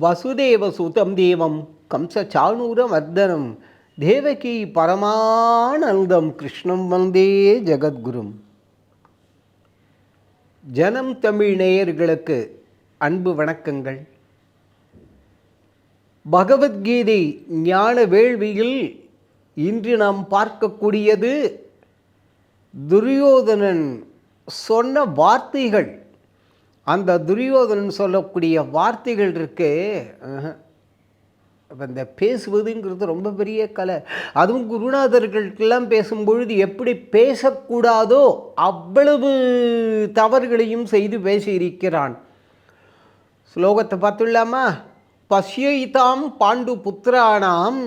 வசுதேவசுதம் தேவம் கம்சச்சாணூரமர்தனம் தேவகி பரமானந்தம் கிருஷ்ணம் வந்தே ஜெகத்குரும். ஜனம் தமிழ் நேயர்களுக்கு அன்பு வணக்கங்கள். பகவத்கீதை ஞான வேள்வியில் இன்று நாம் பார்க்கக்கூடியது துரியோதனன் சொன்ன வார்த்தைகள். அந்த துரியோதனன் சொல்லக்கூடிய வார்த்தைகள் இருக்கு. ஆஹா. இந்த பேசுவதுங்கிறது ரொம்ப பெரிய கலை. அதுவும் குருநாதர்களுக்கெல்லாம் பேசும்பொழுது எப்படி பேசக்கூடாதோ அவ்வளவு தவறுகளையும் செய்து பேசியிருக்கிறான். ஸ்லோகத்தை பார்த்துள்ளாமா பசியைதாம் பாண்டு புத்திரானாம்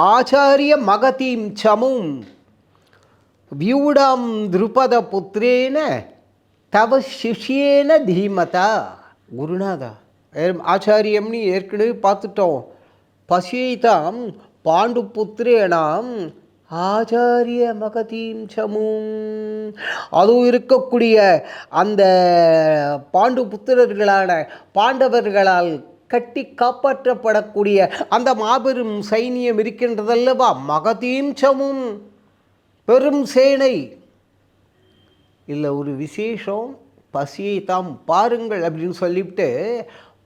ஆச்சாரிய மகதீம் சமும் வியூடாம் திருபத புத்திரேன தவ சிஷ்யேன தீமதா. குருநாதா. ஆச்சாரியம்னு ஏற்கனவே பார்த்துட்டோம். பசியைதாம் பாண்டு புத்திரேனாம் ஆச்சாரிய மகதீம் சமும். அதுவும் இருக்கக்கூடிய அந்த பாண்டு புத்திரர்களான பாண்டவர்களால் கட்டி காப்பாற்றப்படக்கூடிய அந்த மாபெரும் சைனியம் இருக்கின்றதல்லவா? மகதீம் சமும். பெரும் சேனை. இல்லை ஒரு விசேஷம் பசியை தாம் பாருங்கள் அப்படின்னு சொல்லிவிட்டு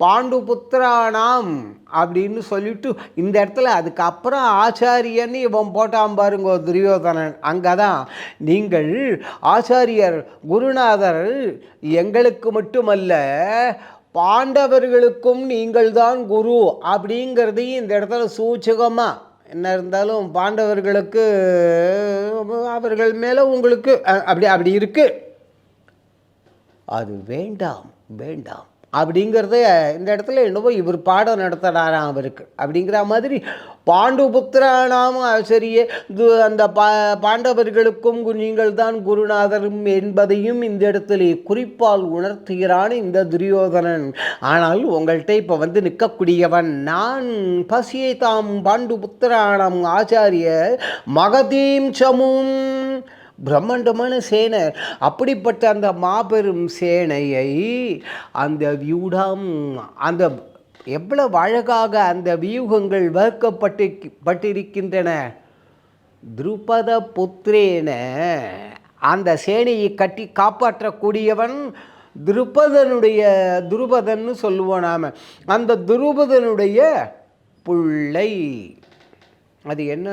பாண்டு புத்திரானாம் அப்படின்னு சொல்லிட்டு இந்த இடத்துல அதுக்கப்புறம் ஆச்சாரியன்னு இவன் போட்டான் பாருங்க துரியோதனன். அங்கே தான் நீங்கள் ஆச்சாரியர் குருநாதர் எங்களுக்கு மட்டுமல்ல பாண்டவர்களுக்கும் நீங்கள்தான் குரு அப்படிங்கிறதையும் இந்த இடத்துல சூச்சகமாக என்ன இருந்தாலும் பாண்டவர்களுக்கு அவர்கள் மேலே உங்களுக்கு அப்படி அப்படி இருக்கு. அது வேண்டாம் வேண்டாம். அப்படிங்கிறது இந்த இடத்துல என்னவோ இவர் பாடம் நடத்துகிறாராம் அவருக்கு. அப்படிங்கிற மாதிரி பாண்டு புத்திரானாம ஆசிரிய து- அந்த பா பாண்டவர்களுக்கும் நீங்கள் தான் குருநாதரும் என்பதையும் இந்த இடத்துல குறிப்பால் உணர்த்துகிறான் இந்த துரியோதனன். ஆனால் உங்கள்கிட்ட இப்போ வந்து நிற்கக்கூடியவன் நான் பசியை தாம் பாண்டுபுத்திரானாம் ஆச்சாரிய மகதீம் சமும் பிரம்மாண்டமான சேனை. அப்படிப்பட்ட அந்த மாபெரும் சேனையை அந்த வியூடாம் அந்த எவ்வளவு அழகாக அந்த வியூகங்கள் வகுக்கப்பட்டு பட்டிருக்கின்றன துருபத புத்திரேன அந்த சேனையை கட்டி காப்பாற்றக்கூடியவன் துருபதனுடைய துருபதன்னு சொல்லுவோம் நாம். அந்த துருபதனுடைய புள்ளை. அது என்ன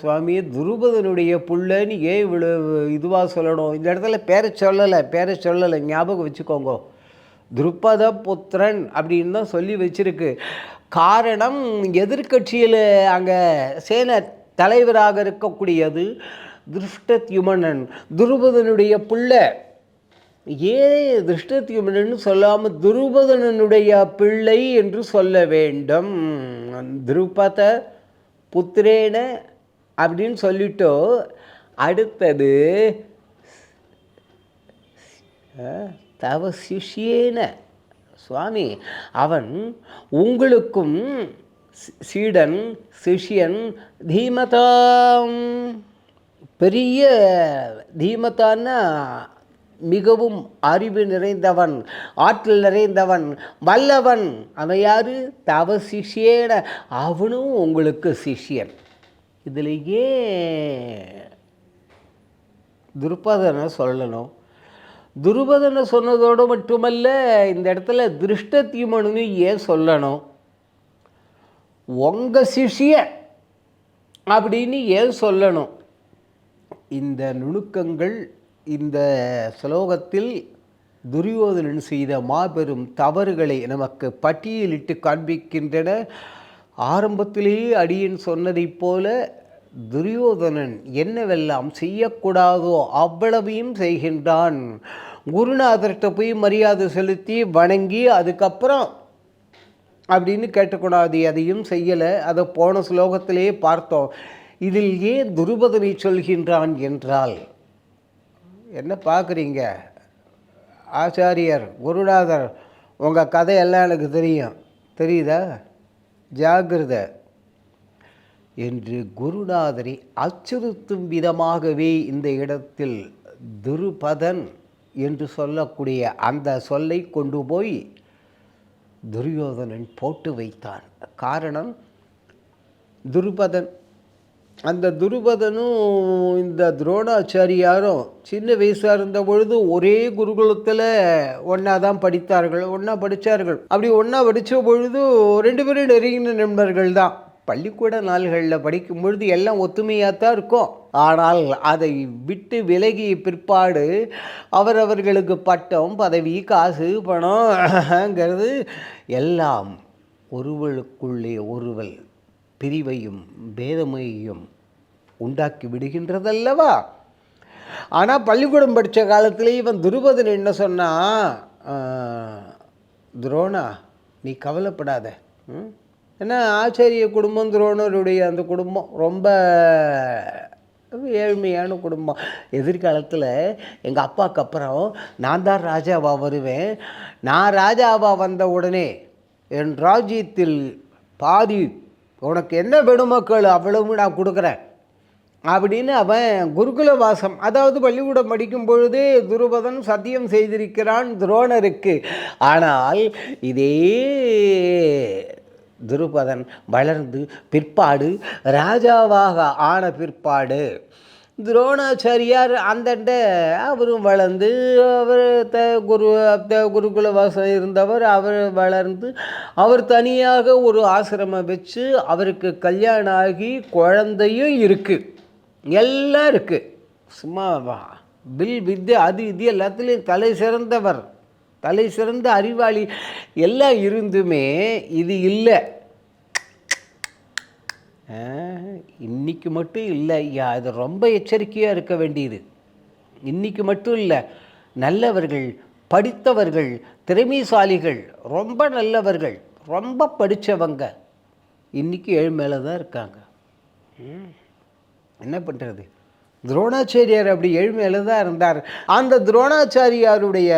சுவாமி? துருபதனுடைய புள்ளன்னு ஏன் இவ்வளவு இதுவாக சொல்லணும்? இந்த இடத்துல பேரை சொல்லலை பேரை சொல்லலை. ஞாபகம் வச்சுக்கோங்க. துருபத புத்திரன் அப்படின்னு தான் சொல்லி வச்சிருக்கு. காரணம் எதிர்க்கட்சியில் அங்கே சேன தலைவராக இருக்கக்கூடியது திருஷ்டத்யுமனன். துருபதனுடைய பிள்ளை. ஏன் திருஷ்டத்யுமனன் சொல்லாமல் துருபதனனுடைய பிள்ளை என்று சொல்ல வேண்டும். திருபத புத்திரேன அப்படின்னு சொல்லிட்டோ அடுத்தது தவ சிஷ்யேன. சுவாமி அவன் உங்களுக்கும் சீடன் சிஷியன் தீமதாம். பெரிய தீமத்தான்னா மிகவும் அறிவு நிறைந்தவன் ஆற்றல் நிறைந்தவன் வல்லவன். அவன் யாரு? தவ சிஷ்யேன. அவனும் உங்களுக்கு சிஷ்யன். இதுலேயே துருபதனை சொல்லணும். துருபதனை சொன்னதோடு மட்டுமல்ல இந்த இடத்துல திருஷ்டத்யுமனு ஏன் சொல்லணும்? உங்கள் சிஷ்ய அப்படின்னு ஏன் சொல்லணும்? இந்த நுணுக்கங்கள் இந்த ஸ்லோகத்தில் துரியோதனன் செய்த மாபெரும் தவறுகளை நமக்கு பட்டியலிட்டு காண்பிக்கின்றன. ஆரம்பத்திலேயே அடியன் சொன்னதைப் போல துரியோதனன் என்னவெல்லாம் செய்யக்கூடாதோ அவ்வளவையும் செய்கின்றான். குருநாதர்கிட்ட போய் மரியாதை செலுத்தி வணங்கி அதுக்கப்புறம் அப்படின்னு கேட்டக்கூடாது அதையும் செய்யலை. அதை போன ஸ்லோகத்திலேயே பார்த்தோம். இதில் ஏன் துருபதனை சொல்கின்றான் என்றால் என்ன பார்க்குறீங்க? ஆச்சாரியர் குருநாதர் உங்கள் கதையெல்லாம் எனக்கு தெரியும். தெரியுதா? ஜாகிரத என்று குருநாதரை அச்சுறுத்தும் விதமாகவே இந்த இடத்தில் துருபதன் என்று சொல்லக்கூடிய அந்த சொல்லை கொண்டு போய் துரியோதனன் போட்டு வைத்தான். காரணம் துருபதன் அந்த துருபதனும் இந்த துரோணாச்சாரியாரும் சின்ன வயசாக இருந்த பொழுது ஒரே குருகுலத்தில் ஒன்றா தான் படித்தார்கள் ஒன்றா படித்தார்கள் அப்படி ஒன்றா படித்த பொழுது ரெண்டு பேரும் நெருங்கின நண்பர்கள் தான். பள்ளிக்கூட நாள்களில் படிக்கும் பொழுது எல்லாம் ஒத்துமையாக தான் இருக்கும். ஆனால் அதை விட்டு விலகிய பிற்பாடு அவரவர்களுக்கு பட்டம் பதவி காசு பணம்ங்கிறது எல்லாம் ஒருவளுக்குள்ளே ஒருவல் பிரிவையும் பேதமையையும் உண்டாக்கி விடுகின்றதல்லவா? ஆனால் பள்ளிக்கூடம் படித்த காலத்துல இவன் துருபதன் என்ன சொன்னால் துரோணா நீ கவலைப்படாத. ம்? ஏன்னா ஆச்சாரிய குடும்பம் துரோணருடைய அந்த குடும்பம் ரொம்ப ஏழ்மையான குடும்பம். எதிர்காலத்தில் எங்கள் அப்பாவுக்கு அப்புறம் நான் தான் ராஜாவா வருவேன். நான் ராஜாவா வந்த உடனே என் ராஜ்யத்தில் பாதி உனக்கு என்ன வேணுமோ கேளு அவ்வளவு நான் கொடுக்குறேன். அப்படின்னு அவன் குருகுல வாசம் அதாவது பள்ளிக்கூடம் படிக்கும் பொழுது துருபதன் சத்தியம் செய்திருக்கிறான் துரோணருக்கு. ஆனால் இதே துருபதன் வளர்ந்து பிற்பாடு ராஜாவாக ஆன பிற்பாடு துரோணாச்சாரியார் அந்தண்ட அவரும் வளர்ந்து அவர் த குரு த குருகுல வாசம் இருந்தவர் அவர் வளர்ந்து அவர் தனியாக ஒரு ஆசிரமம் வச்சு அவருக்கு கல்யாணம் ஆகி குழந்தையும் இருக்குது எல்லாம் இருக்குது சும்மா வா. வில் வித்யா அது இது எல்லாத்துலேயும் தலை சிறந்தவர். தலை சிறந்த அறிவாளி. எல்லாம் இருந்துமே இது இல்லை. இன்னைக்கு மட்டும் இல்லை ஐயா அது ரொம்ப எச்சரிக்கையாக இருக்க வேண்டியது. இன்னைக்கு மட்டும் இல்லை நல்லவர்கள் படித்தவர்கள் திறமைசாலிகள் ரொம்ப நல்லவர்கள் ரொம்ப படித்தவங்க இன்றைக்கி ஏழு மேலே தான் இருக்காங்க. என்ன பண்ணுறது துரோணாச்சாரியார் அப்படி ஏழ்மையில தான் இருந்தார். அந்த துரோணாச்சாரியாருடைய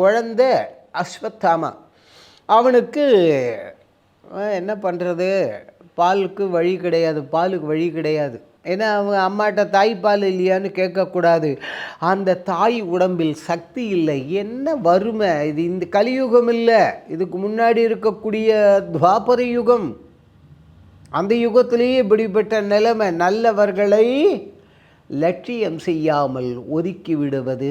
குழந்தை அஸ்வத்தாமா அவனுக்கு என்ன பண்ணுறது பாலுக்கு வழி கிடையாது பாலுக்கு வழி கிடையாது. ஏன்னா அவங்க அம்மாட்ட தாய்ப்பால் இல்லையான்னு கேட்கக்கூடாது. அந்த தாய் உடம்பில் சக்தி இல்லை. என்ன வறுமை? இது இந்த கலியுகம் இல்லை. இதுக்கு முன்னாடி இருக்கக்கூடிய துவாபர யுகம். அந்த யுகத்திலேயே இப்படிப்பட்ட நிலைமை. நல்லவர்களை லட்சியம் செய்யாமல் ஒதுக்கி விடுவது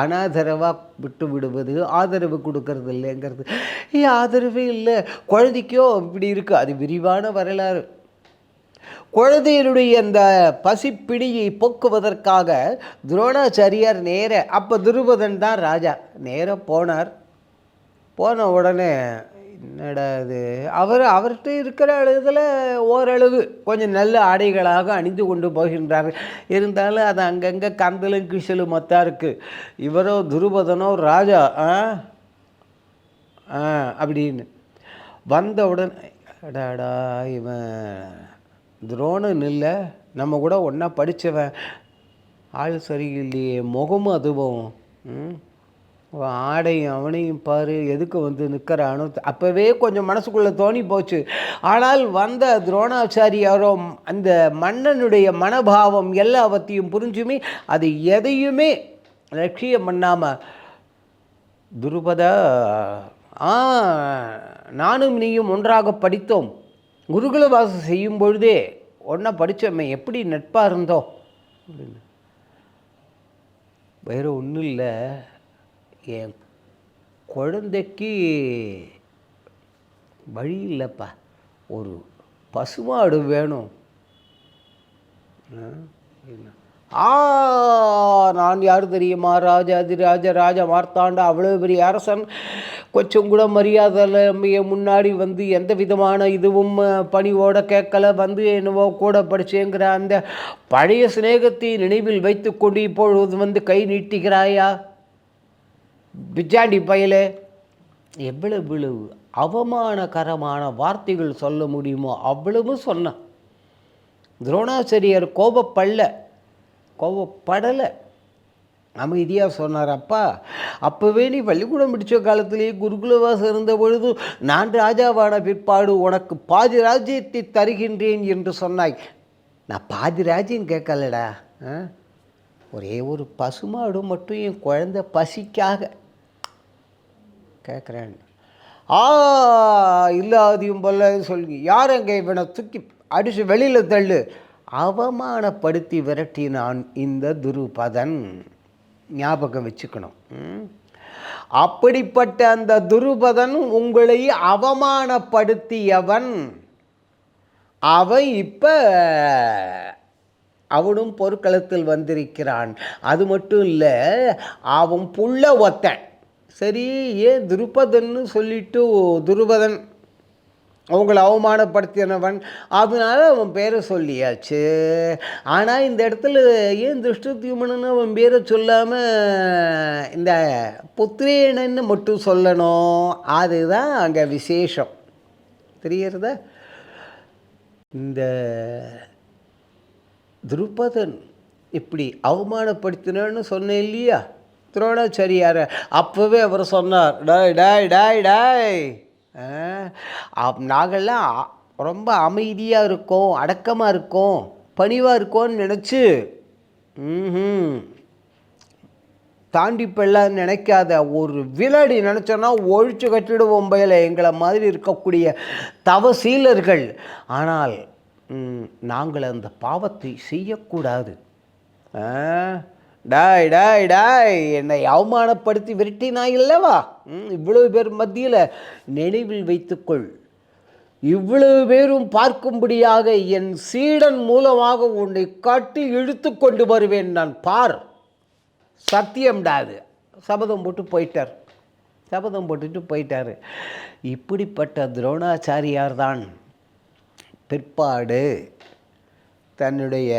அனாதரவாக விட்டு விடுவது ஆதரவு கொடுக்கறது இல்லைங்கிறது. ஏ ஆதரவே இல்லை. குழந்தைக்கோ இப்படி இருக்குது அது விரிவான வரலாறு. குழந்தையினுடைய அந்த பசிப்பிடியை போக்குவதற்காக துரோணாச்சாரியார் நேர அப்போ துருபதன் தான் ராஜா. நேராக போனார். போன உடனே என்னடா இது? அவர் அவர்கிட்ட இருக்கிற இதில் ஓரளவு கொஞ்சம் நல்ல ஆடைகளாக அணிந்து கொண்டு போகின்றார் இருந்தாலும் அது அங்கங்கே கந்தலும் கிசலும் மொத்தம் இருக்குது இவரோ துருபதனோ ராஜா ஆ? ஆ அப்படின்னு. வந்தவுடன் அடாடா இவன் துரோணன் இல்லை. நம்ம கூட ஒன்றா படித்தவன் ஆள் சரியில்லையே முகமும் அதுவும். ம்? ஆடையும் அவனையும் பாரு எதுக்கு வந்து நிற்கிறானோ அப்போவே கொஞ்சம் மனசுக்குள்ளே தோணி போச்சு. ஆனால் வந்த துரோணாச்சாரியாரோ அந்த மன்னனுடைய மனபாவம் எல்லாவற்றையும் புரிஞ்சுமே அது எதையுமே லட்சியம் பண்ணாமல் துருபதா ஆ நானும் நீயும் ஒன்றாக படித்தோம். குருகுல வாசம் செய்யும் பொழுதே ஒன்றா படித்தோமே எப்படி நட்பாக இருந்தோம்? அப்படின்னு வேறு ஒன்றும் இல்லை என் குழந்தைக்கு வழி இல்லைப்பா. ஒரு பசுமாடு வேணும். ஆ, நான் யார் தெரியுமா? ராஜாதி ராஜ ராஜ மார்த்தாண்ட அவ்வளோ பெரிய அரசன். கொஞ்சம் கூட மரியாதை முன்னாடி வந்து எந்த விதமான இதுவும் பணிவோட கேட்கல. வந்து என்னவோ கூட படிச்சேங்கிற அந்த பழைய சிநேகத்தை நினைவில் வைத்து கொண்டு இப்பொழுது வந்து கை நீட்டுகிறாயா பிச்சாண்டி பயலே எவ்வளவு அவமானகரமான வார்த்தைகள் சொல்ல முடியுமோ அவ்வளவு சொன்னான். துரோணாச்சரியர் கோபப்படல கோபப்படலை. அமைதியாக சொன்னார் அப்பா அப்போவே நீ பள்ளிக்கூடம் பிடிச்ச காலத்திலேயே குருகுலவாசம் இருந்த பொழுது நான் ராஜாவான பிற்பாடு உனக்கு பாதி ராஜ்யத்தை தருகின்றேன் என்று சொன்னாய். நான் பாதி ராஜ்யம் கேட்கலடா ஆ? ஒரே ஒரு பசுமாடு மட்டும் என் குழந்தை பசிக்காக கேட்குறேன் ஆ இல்லாதையும் போல சொல்லி யார் அங்கே இவனை தூக்கி அடித்து வெளியில் தள்ளு? அவமானப்படுத்தி விரட்டினான் இந்த துருபதன். ஞாபகம் வச்சுக்கணும். ம்? அப்படிப்பட்ட அந்த துருபதன் உங்களை அவமானப்படுத்தியவன். அவன் இப்போ அவனும் பொற்களத்தில் வந்திருக்கிறான். அது மட்டும் இல்லை அவன் புள்ள ஒத்தன். சரி ஏன் துருபதன்னு சொல்லிட்டு துருபதன் அவங்கள அவமானப்படுத்தினவன்? அதனால அவன் பேரை சொல்லியாச்சு. ஆனால் இந்த இடத்துல ஏன் திருஷ்டத்யுமனன்னு அவன் பேரை சொல்லாமல் இந்த புத்திரேனன்னு மட்டும் சொல்லணும்? அதுதான் அங்கே விசேஷம். தெரியறதா இந்த துருபதன் இப்படி அவமானப்படுத்தினன்னு சொன்னேன் இல்லையா? துரோணாச்சாரியார் அப்போவே அவர் சொன்னார் டாய் டாய் டாய் டாய். ஆ, அப்- நாங்கள்லாம் அ- ரொம்ப அமைதியாக இருக்கோம் அடக்கமாக இருக்கோம் பணிவாக இருக்கோம்னு நினச்சி ம் தாண்டி பெல்லாம் நினைக்காத ஒரு விலடி நினச்சோன்னா ஒழிச்சு கட்டிடுவோம் பயில எங்களை மாதிரி இருக்கக்கூடிய தவசீலர்கள் ஆனால் நாங்கள் அந்த பாவத்தை செய்யக்கூடாது. ஆ, டாய் டாய் டாய் என்னை அவமானப்படுத்தி விரட்டினாய் இல்லவா ம், இவ்வளவு பேர் மத்தியில் நினைவில் வைத்துக்கொள். இவ்வளவு பேரும் பார்க்கும்படியாக என் சீடன் மூலமாக உன்னை காட்டி இழுத்து கொண்டு வருவேன் நான். பார். சத்தியம்டா அது. சபதம் போட்டு போயிட்டார். சபதம் போட்டுட்டு போயிட்டார். இப்படிப்பட்ட துரோணாச்சாரியார் தான். பிற்பாடு தன்னுடைய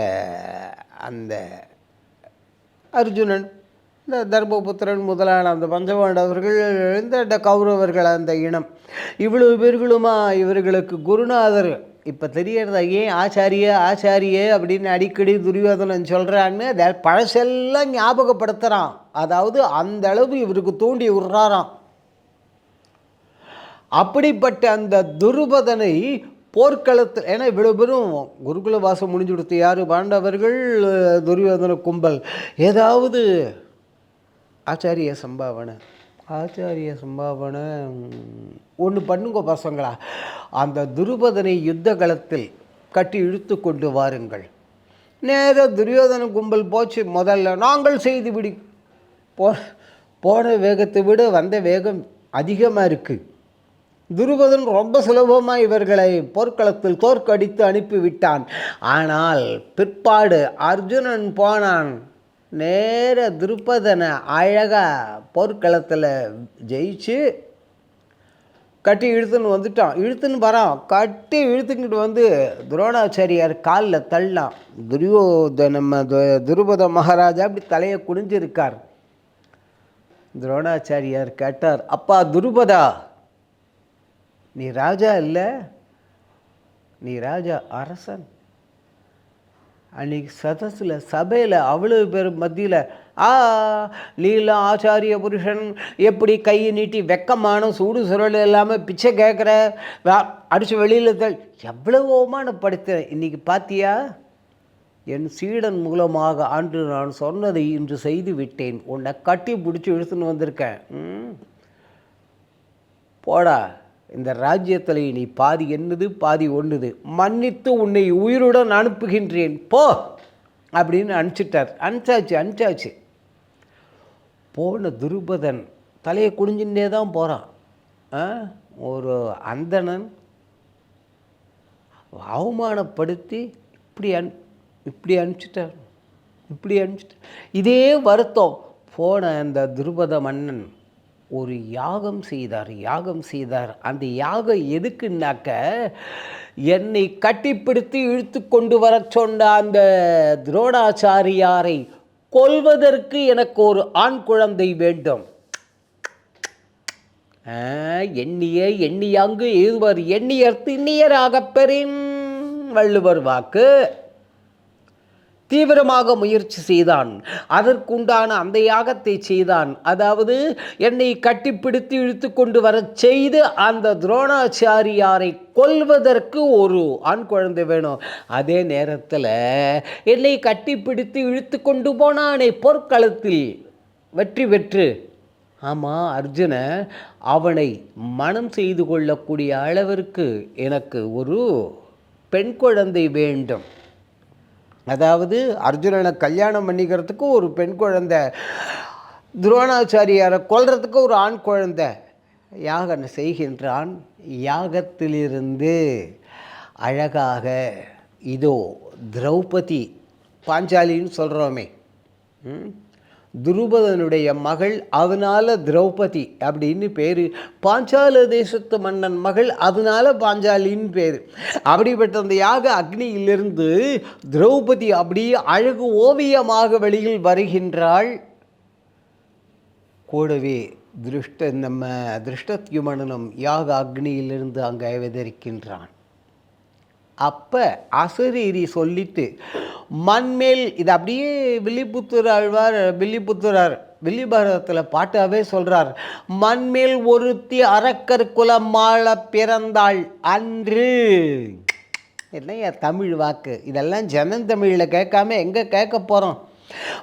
அந்த அர்ஜுனன் இந்த தர்மபுத்திரன் முதலான அந்த பஞ்சபாண்டவர்கள் இந்த கௌரவர்கள் அந்த இனம். இவ்வளவு பேர்களுமா? இவர்களுக்கு குருநாதர். இப்போ தெரியறதா ஏன் ஆச்சாரிய ஆச்சாரிய அப்படின்னு அடிக்கடி துரியோதனன் சொல்கிறான்னு அதை பழசெல்லாம் ஞாபகப்படுத்துகிறான் அதாவது அந்த அளவு இவருக்கு தூண்டி விடுறாராம். அப்படிப்பட்ட அந்த துருபதனை போர்க்களத்தில் ஏன்னா இவ்வளோ பெரும் குருகுல வாசம் முடிஞ்சு கொடுத்து யார்? பாண்டவர்கள் துரியோதன கும்பல். ஏதாவது ஆச்சாரிய சம்பாவனை ஆச்சாரிய சம்பாவனை ஒன்று பண்ணுங்க பசங்களா. அந்த துருபதனை யுத்த களத்தில் கட்டி இழுத்து கொண்டு வாருங்கள். நேர துரியோதன கும்பல் போச்சு முதல்ல நாங்கள் செய்து விடி. போ போன வேகத்தை விட வந்த வேகம் அதிகமாக இருக்குது துருபதன் ரொம்ப சுலபமாக இவர்களை போர்க்களத்தில் தோற்கடித்து அனுப்பிவிட்டான். ஆனால் பிற்பாடு அர்ஜுனன் போனான். நேர துருபதனை அழகாக போர்க்களத்தில் ஜெயிச்சு கட்டி இழுத்துன்னு வந்துட்டான். இழுத்துன்னு வரான். கட்டி இழுத்துக்கிட்டு வந்து துரோணாச்சாரியார் காலில் தள்ளான். துரியோதன நம்ம து- துருபத மகாராஜா அப்படி தலையை குனிஞ்சிருக்கார். துரோணாச்சாரியார் கேட்டார் அப்பா துருபதா நீ ராஜா இல்லை. நீ ராஜா அரசன். அன்னைக்கு சதஸில் சபையில் அவ்வளவு பேர் மத்தியில் ஆ நீலாம் ஆச்சாரிய புருஷன் எப்படி கையை நீட்டி வெக்கமான சூடு சுரல் இல்லாமல் பிச்சை கேட்குற அடித்து வெளியில் தள். எவ்வளவு அவமானப்படுத்த இன்றைக்கி பார்த்தியா என் சீடன் மூலமாக அன்று நான் சொன்னதை இன்று செய்து விட்டேன். உன்னை கட்டி பிடிச்சி இழுத்துன்னு வந்திருக்கேன். ம்? போடா. இந்த ராஜ்யத்தில் நீ பாதி என்னது பாதி ஒன்றுது மன்னித்து உன்னை உயிருடன் அனுப்புகின்றேன். போ! அப்படின்னு அனுப்பிச்சிட்டார். அனுப்பிச்சாச்சு அனுப்பிச்சாச்சு. போன துருபதன் தலையை குனிஞ்சுட்டே தான் போகிறான் ஒரு அந்தணன் அவமானப்படுத்தி இப்படி அன் இப்படி அனுப்பிச்சிட்டார். இப்படி அனுப்பிச்சிட்டார். இதே வருத்தம். போன அந்த துருபத மன்னன் ஒரு யாகம் செய்தார் யாகம் செய்தார். அந்த யாகம் எதுக்குன்னாக்க என்னை கட்டிப்பிடித்து இழுத்து கொண்டு வர சொன்ன அந்த துரோணாச்சாரியாரை கொல்வதற்கு எனக்கு ஒரு ஆண் குழந்தை வேண்டும். எண்ணிய எண்ணியாங்கு எழுவர் எண்ணியர் திண்ணியராகப் பெறின் வள்ளுவர் வாக்கு. தீவிரமாக முயற்சி செய்தான். அதற்குண்டான அந்த யாகத்தை செய்தான். அதாவது என்னை கட்டிப்பிடித்து இழுத்து கொண்டு வரச் செய்து அந்த துரோணாச்சாரியாரை கொல்வதற்கு ஒரு ஆண் குழந்தை வேணும். அதே நேரத்தில் என்னை கட்டிப்பிடித்து இழுத்து கொண்டு போனானே போர்க்களத்தில். வெற்றி வெற்று ஆமாம் அர்ஜுன அவனை மனம் செய்து கொள்ளக்கூடிய அளவிற்கு எனக்கு ஒரு பெண் குழந்தை வேண்டும். அதாவது அர்ஜுனனை கல்யாணம் பண்ணிக்கிறதுக்கு ஒரு பெண் குழந்தை துரோணாச்சாரியாரை கொல்றதுக்கு ஒரு ஆண் குழந்தை யாகனை செய்கின்றான் யாகத்திலிருந்து அழகாக இதோ திரௌபதி பாஞ்சாலின்னு சொல்கிறோமே ம்? துருபதனுடைய மகள் அதனால திரௌபதி அப்படின்னு பேர். பாஞ்சால தேசத்து மன்னன் மகள் அதனால பாஞ்சாலின்னு பேர். அப்படிப்பட்ட அந்த யாக அக்னியிலிருந்து திரௌபதி அப்படியே அழகு ஓவியமாக வெளியில் வருகின்றாள். கூடவே திருஷ்ட நம்ம திருஷ்டத்யுமனனும் யாக அக்னியிலிருந்து அங்கே அவதரிக்கின்றான். அப்போ அசரீரி சொல்லிட்டு மண்மேல் இது அப்படியே வில்லிபுத்தூர் ஆழ்வார் வில்லிபுத்தூரார் வில்லிபாரதத்தில் பாட்டாவே சொல்கிறார் மண்மேல் ஒருத்தி அரக்கர் குலமாள பிறந்தாள் அன்று. என்னையா தமிழ் வாக்கு? இதெல்லாம் ஜனந்தமிழில் கேட்காம எங்கே கேட்க போகிறோம்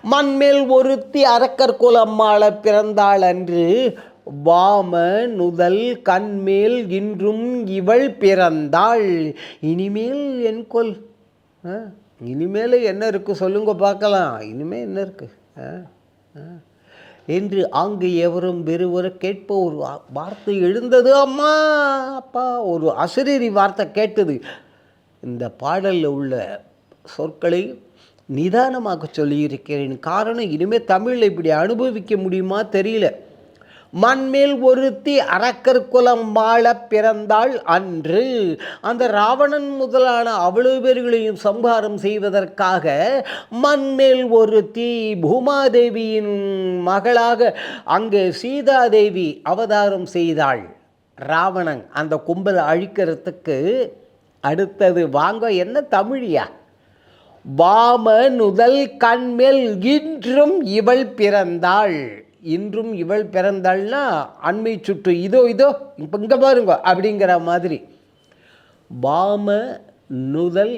மண்மேல் ஒருத்தி அரக்கர் குலம்மாள பிறந்தாள் அன்று வாம நுதல் கண்மேல் இன்றும் இவள் பிறந்தாள். இனிமேல் என் கொல் ஆ, இனிமேல் என்ன இருக்குது சொல்லுங்க பார்க்கலாம். இனிமேல் என்ன இருக்குது ஆ, ஆ. என்று ஆங்கு எவரும் வெறுவர கேட்ப ஒரு வார்த்தை எழுந்தது. அம்மா அப்பா ஒரு அசரீரி வார்த்தை கேட்டது. இந்த பாடலில் உள்ள சொற்களை நிதானமாக சொல்லியிருக்கிறேன். காரணம் இனிமேல் தமிழில் இப்படி அனுபவிக்க முடியுமா தெரியல. மண்மேல் ஒருத்தி அரக்கர் குலம் வாழ பிறந்தாள் அன்று. அந்த ராவணன் முதலான அவ்வளவு பேர்களையும் சம்ஹாரம் செய்வதற்காக மண்மேல் ஒருத்தி பூமாதேவியின் மகளாக அங்கே சீதாதேவி அவதாரம் செய்தாள். ராவணன் அந்த கும்பலை அழிக்கிறதுக்கு அடுத்தது வாங்க என்ன தமிழியா? வாம நுதல் கண்மேல் இன்றும் இவள் பிறந்தாள். இன்றும் இவள் பிறந்தாள்னா அண்மை சுற்று இதோ இதோ இப்போ இங்கே பாருங்க அப்படிங்கிற மாதிரி. வாம நுதல்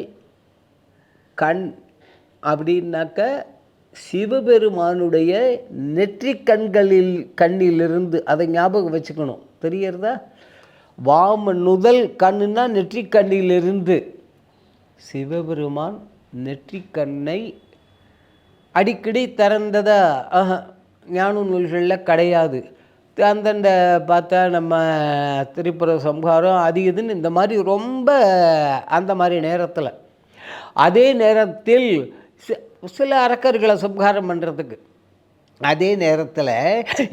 கண் அப்படின்னாக்க சிவபெருமானுடைய நெற்றி கண்களில் கண்ணிலிருந்து அதை ஞாபகம் வச்சுக்கணும். தெரியறதா வாம நுதல் கண்ணுன்னா நெற்றி கண்ணிலிருந்து சிவபெருமான் நெற்றி கண்ணை அடிக்கடி திறந்ததா? ஞான நூல்களில் கிடையாது. அந்தந்த பார்த்தா நம்ம திரிபுர சம்ஹாரம் அது இதுன்னு இந்த மாதிரி ரொம்ப அந்த மாதிரி நேரத்தில். அதே நேரத்தில் சில அரக்கர்களை சம்ஹாரம் பண்ணுறதுக்கு அதே நேரத்தில்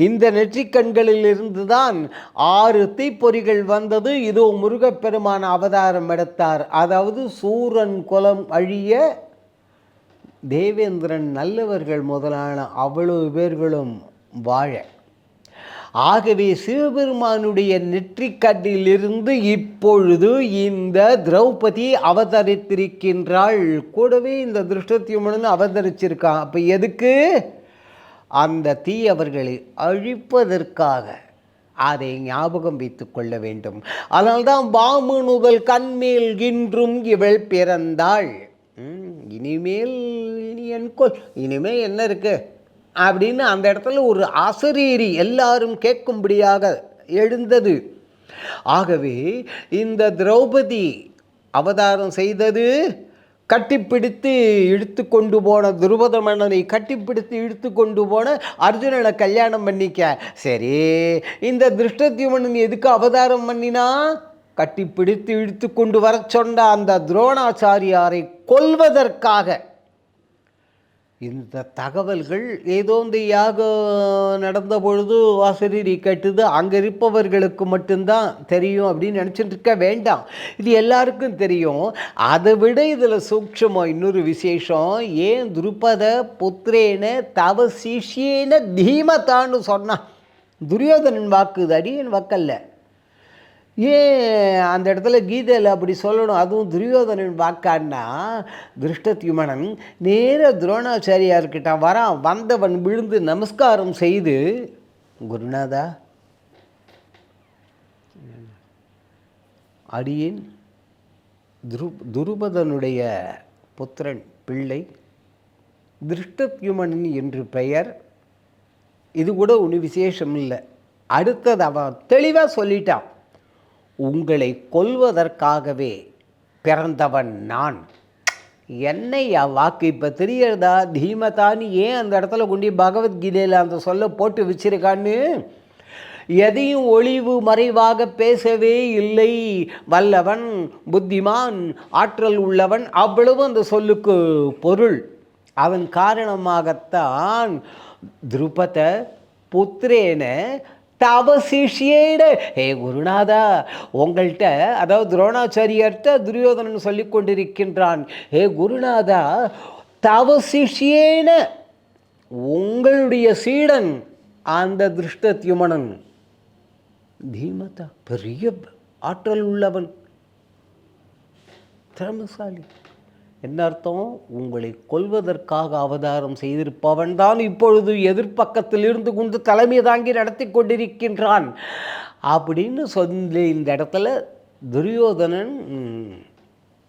இந்த நெற்றிக்கண்களிலிருந்து இருந்து தான் ஆறு தீப்பொறிகள் வந்தது. இதோ முருகப்பெருமான அவதாரம் எடுத்தார். அதாவது சூரன் குலம் அழிய தேவேந்திரன் நல்லவர்கள் முதலான அவ்வளவு பேர்களும் வாழ. ஆகவே சிவபெருமானுடைய நெற்றிக்கட்டிலிருந்து இப்பொழுது இந்த திரௌபதி அவதரித்திருக்கின்றாள். கூடவே இந்த திருஷ்டத்யுமனன் அவதரிச்சிருக்கான் அப்போ எதுக்கு? அந்த தீயவர்களை அழிப்பதற்காக. அதை ஞாபகம் வைத்து கொள்ள வேண்டும். அதனால்தான் வாமுனுதல் கண்மேல் இன்றும் இவள் பிறந்தாள். இனிமேல் என் கொல் இனிமேல் என்ன இருக்கு? அப்படின்னு அந்த இடத்துல ஒரு அசரீரி எல்லாரும் கேட்கும்படியாக எழுந்தது. ஆகவே இந்த திரௌபதி அவதாரம் செய்தது கட்டிப்பிடித்து இழுத்து கொண்டு போன துருபத மன்னனை கட்டிப்பிடித்து இழுத்து கொண்டு போன அர்ஜுனனை கல்யாணம் பண்ணிக்க. சரி இந்த திருஷ்டத்யுமனன் எதுக்கு அவதாரம் பண்ணினா? கட்டிப்பிடித்து இழுத்து கொண்டு வர சொன்ன அந்த துரோணாச்சாரியாரை கொல்வதற்காக. இந்த தகவல்கள் ஏதோ இந்த யாகம் நடந்த பொழுது வாசரி கேட்டது அங்கே இருப்பவர்களுக்கு மட்டும்தான் தெரியும் அப்படின்னு நினச்சிட்டு இருக்க வேண்டாம். இது எல்லாருக்கும் தெரியும். அதை விட இதில் சூக்ஷமம் இன்னொரு விசேஷம். ஏன் துருபத புத்திரேன தவ சிஷியேன தீமத்தான்னு சொன்னான். துரியோதனன் வாக்கு இது அடியன் வாக்கல்ல. ஏன் அந்த இடத்துல கீதையில் அப்படி சொல்லணும்? அதுவும் துரியோதனன் வாக்கான்னா திருஷ்டத்யுமனன் நேர துரோணாச்சாரியார்கிட்ட வரான். வந்தவன் விழுந்து நமஸ்காரம் செய்து குருநாதா அடியேன் துரு துருபதனுடைய புத்திரன் பிள்ளை திருஷ்டத்யுமனன் என்று பெயர். இது கூட ஒன்று விசேஷம் இல்லை. அடுத்தது அவன் தெளிவாக சொல்லிட்டான். உங்களை கொல்வதற்காகவே பிறந்தவன் நான். என்னையா வாக்கு இப்போ தெரியறதா தீமதான்னு ஏன் அந்த இடத்துல கொண்டு பகவத்கீதையில் அந்த சொல்ல போட்டு வச்சிருக்கான்னு? எதையும் ஒளிவு மறைவாக பேசவே இல்லை. வல்லவன் புத்திமான் ஆற்றல் உள்ளவன் அவ்வளவு அந்த சொல்லுக்கு பொருள். அவன் காரணமாகத்தான் திருபத புத்திரேன தவசிஷியேட. ஹே குருநாதா உங்கள்கிட்ட அதாவது துரோணாச்சாரியர்கிட்ட துரியோதனன் சொல்லி கொண்டிருக்கின்றான். ஹே குருநாதா தவசிஷியேன உங்களுடைய சீடன் அந்த திருஷ்டத்யுமனன். தீமதா பெரிய ஆற்றல் உள்ளவன். திறமசாலி. என்ன அர்த்தம்? உங்களை கொல்வதற்காக அவதாரம் செய்திருப்பவன் தான் இப்பொழுது எதிர்ப்பக்கத்தில் இருந்து கொண்டு தலைமை தாங்கி நடத்தி கொண்டிருக்கின்றான். அப்படின்னு சொல்லி இந்த இடத்துல துரியோதனன்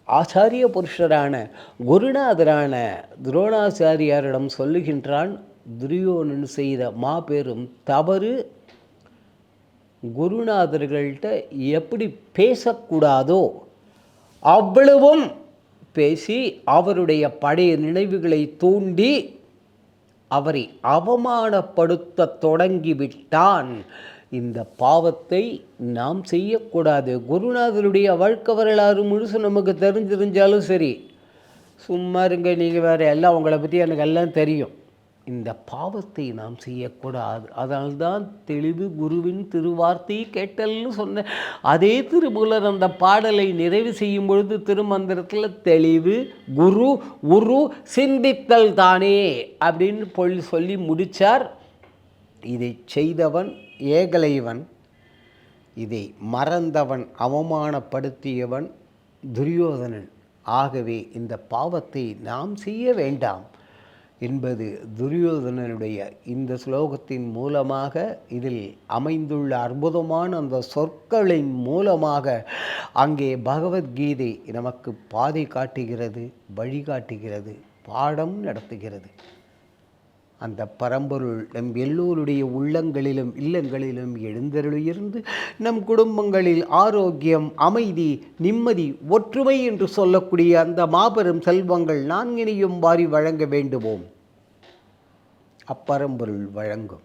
ஆச்சாரிய புருஷரான குருநாதரான துரோணாச்சாரியாரிடம் சொல்லுகின்றான் துரியோதனன் செய்த மாபெரும் தவறு குருநாதர்கள்ட்ட எப்படி பேசக்கூடாதோ அவ்வளவும் பேசி அவருடைய பழைய நினைவுகளை தூண்டி அவரை அவமானப்படுத்த தொடங்கிவிட்டான். இந்த பாவத்தை நாம் செய்யக்கூடாது. குருநாதருடைய வாழ்க்கை வரலாறு முழுசு நமக்கு தெரிஞ்சிருந்தாலும் சரி சும்மா இருங்க நீங்கள் வேறு எல்லாம் உங்களை பற்றி எனக்கு எல்லாம் தெரியும். இந்த பாவத்தை நாம் செய்யக்கூடாது. அதனால்தான் தெளிவு குருவின் திருவார்த்தை கேட்டல்னு சொன்ன அதே திருமூலர் அந்த பாடலை நிறைவு செய்யும் பொழுது திருமந்திரத்தில் தெளிவு குரு உரு சிந்தித்தல் தானே அப்படின்னு பொல் சொல்லி முடித்தார் இதை செய்தவன் ஏகலைவன் இதை மறந்தவன் அவமானப்படுத்தியவன் துரியோதனன். ஆகவே இந்த பாவத்தை நாம் செய்ய வேண்டாம். என்பது துரியோதனனுடைய இந்த ஸ்லோகத்தின் மூலமாக இதில் அமைந்துள்ள அற்புதமான அந்த சொற்களின் மூலமாக அங்கே பகவத்கீதை நமக்கு பாதை காட்டுகிறது வழிகாட்டுகிறது பாடம் நடத்துகிறது. அந்த பரம்பொருள் நம் எல்லோருடைய உள்ளங்களிலும் இல்லங்களிலும் எழுந்தருளியிருந்து நம் குடும்பங்களில் ஆரோக்கியம் அமைதி நிம்மதி ஒற்றுமை என்று சொல்லக்கூடிய அந்த மாபெரும் செல்வங்கள் நான்கினையும் வாரி வழங்க வேண்டுவோம். அப்பரம்பொருள் வழங்கும்.